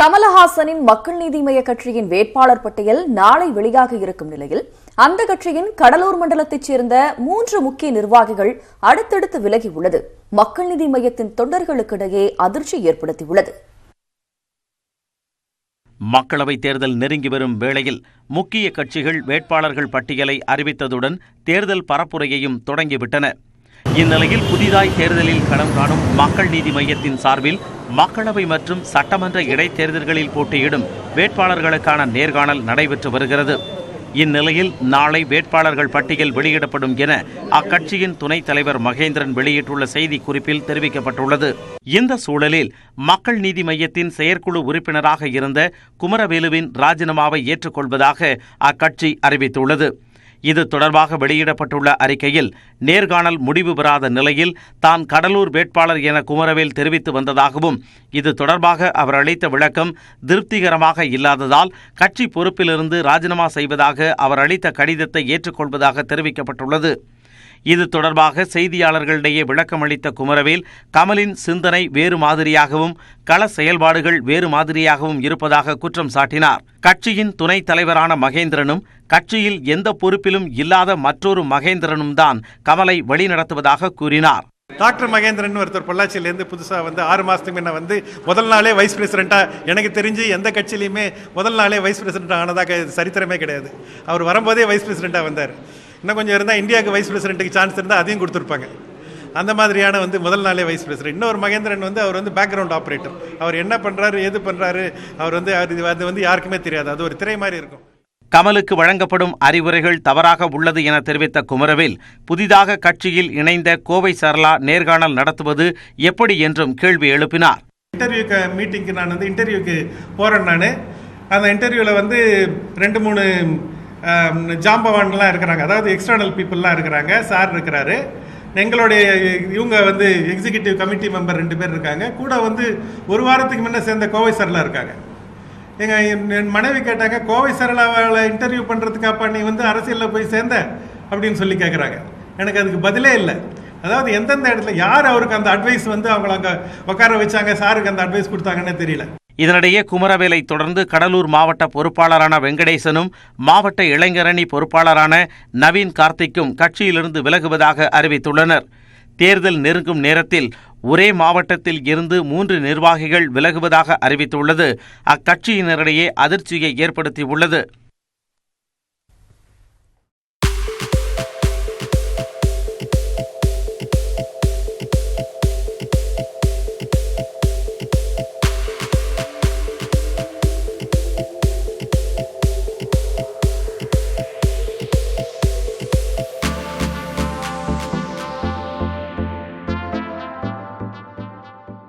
கமலஹாசனின் மக்கள் நீதி மய்ய கட்சியின் வேட்பாளர் பட்டியல் நாளை வெளியாக இருக்கும் நிலையில் அந்த கட்சியின் கடலூர் மண்டலத்தைச் சேர்ந்த மூன்று முக்கிய நிர்வாகிகள் அடுத்தடுத்து விலகி உள்ளது மக்கள் நீதி மையத்தின் தொண்டர்களுக்கிடையே அதிர்ச்சி ஏற்படுத்தியுள்ளது. மக்களவைத் தேர்தல் நெருங்கி வரும் வேளையில் முக்கிய கட்சிகள் வேட்பாளர்கள் பட்டியலை அறிவித்ததுடன் தேர்தல் பரப்புரையையும் தொடங்கிவிட்டன. இந்நிலையில் புதிதாய் தேர்தலில் களம் காணும் மக்கள் நீதி மையத்தின் சார்பில் மக்களவை மற்றும் சட்டமன்ற இடைத்தேர்தல்களில் போட்டியிடும் வேட்பாளர்களுக்கான நேர்காணல் நடைபெற்று வருகிறது. இந்நிலையில் நாளை வேட்பாளர்கள் பட்டியல் வெளியிடப்படும் என அக்கட்சியின் துணைத் தலைவர் மகேந்திரன் வெளியிட்டுள்ள செய்தி குறிப்பில் தெரிவிக்கப்பட்டுள்ளது. இந்த சூழலில் மக்கள் நீதி மையத்தின் செயற்குழு உறுப்பினராக இருந்த குமரவேலுவின் ராஜினாமாவை ஏற்றுக்கொள்வதாக அக்கட்சி அறிவித்துள்ளது. இது தொடர்பாக வெளியிடப்பட்டுள்ள அறிக்கையில் நேர்காணல் முடிவு பெறாத நிலையில் தான் கடலூர் வேட்பாளர் என குமரவேல் தெரிவித்து வந்ததாகவும் இது தொடர்பாக அவர் அளித்த விளக்கம் திருப்திகரமாக இல்லாததால் கட்சி பொறுப்பிலிருந்து ராஜினாமா செய்வதாக அவர் அளித்த கடிதத்தை ஏற்றுக்கொள்வதாக தெரிவிக்கப்பட்டுள்ளது. இது தொடர்பாக செய்தியாளர்களிடையே விளக்கம் அளித்த குமரவேல் கமலின் சிந்தனை வேறு மாதிரியாகவும் கள செயல்பாடுகள் வேறு மாதிரியாகவும் இருப்பதாக குற்றம் சாட்டினார். கட்சியின் துணைத் தலைவரான மகேந்திரனும் கட்சியில் எந்த பொறுப்பிலும் இல்லாத மற்றொரு மகேந்திரனும் தான் கமலை வழிநடத்துவதாக கூறினார். டாக்டர் மகேந்திரன் ஒருத்தர் பொள்ளாச்சியிலேருந்து புதுசாக வந்து ஆறு மாதத்துக்கு முன்ன வந்து முதல் நாளே வைஸ் பிரசிடெண்ட்டாக எனக்கு தெரிஞ்சு எந்த கட்சியிலையுமே முதல் நாளே வைஸ் பிரசிடெண்ட் ஆனதாக சரித்திரமே கிடையாது. அவர் வரும்போதே வைஸ் பிரசிடெண்ட்டாக வந்தார். இன்னும் கொஞ்சம் இருந்தால் இந்தியாவுக்கு வைஸ் பிரசிடெண்ட்டுக்கு சான்ஸ் இருந்தால் அதையும் கொடுத்துருப்பாங்க. அந்த மாதிரியான வந்து முதல் நாளே வைஸ் பிரசிடென்ட் இன்னொரு மகேந்திரன் வந்து அவர் வந்து பேக்ரவுண்ட் ஆப்ரேட்டர் அவர் என்ன பண்ணுறாரு எது பண்ணுறாரு அவர் வந்து அது அது வந்து யாருக்குமே தெரியாது. அது ஒரு திரை மாதிரி இருக்கும். கமலுக்கு வழங்கப்படும் அறிவுரைகள் தவறாக உள்ளது என தெரிவித்த குமரவேல் புதிதாக கட்சியில் இணைந்த கோவை சரளா நேர்காணல் நடத்துவது எப்படி என்றும் கேள்வி எழுப்பினார். இன்டர்வியூக்கு மீட்டிங்க்கு நான் வந்து இன்டர்வியூக்கு போகிறேன் நான். அந்த இன்டர்வியூவில் வந்து ரெண்டு மூணு ஜாம்பவான்லாம் இருக்கிறாங்க. அதாவது எக்ஸ்டர்னல் பீப்புளெலாம் இருக்கிறாங்க. சார் இருக்கிறாரு. எங்களுடைய இவங்க வந்து எக்ஸிகியூட்டிவ் கமிட்டி மெம்பர் ரெண்டு பேர் இருக்காங்க. கூட வந்து ஒரு வாரத்துக்கு முன்னே சேர்ந்த கோவை சார்லாம் இருக்காங்க. எங்கள் என் மனைவி கேட்டாங்க கோவை சரளாவில் இன்டர்வியூ பண்ணுறதுக்காப்பா நீ வந்து அரசியலில் போய் சேர்ந்த? அப்படின்னு சொல்லி கேட்குறாங்க எனக்கு அதுக்கு பதிலே இல்லை. அதாவது எந்தெந்த இடத்துல யார் அவருக்கு அந்த அட்வைஸ் வந்து அவங்கள அங்கே உட்கார வச்சாங்க சாருக்கு அந்த அட்வைஸ் கொடுத்தாங்கன்னு தெரியல. இதனிடையே குமரவேலை தொடர்ந்து கடலூர் மாவட்ட பொறுப்பாளரான வெங்கடேசனும் மாவட்ட இளைஞரணி பொறுப்பாளரான நவீன் கார்த்திக்கும் கட்சியிலிருந்து விலகுவதாக அறிவித்துள்ளனர். தேர்தல் நெருங்கும் நேரத்தில் ஒரே மாவட்டத்தில் இருந்து மூன்று நிர்வாகிகள் விலகுவதாக அறிவித்துள்ளது. அக்கட்சியினரிடையே அதிர்ச்சியை ஏற்படுத்தியுள்ளது.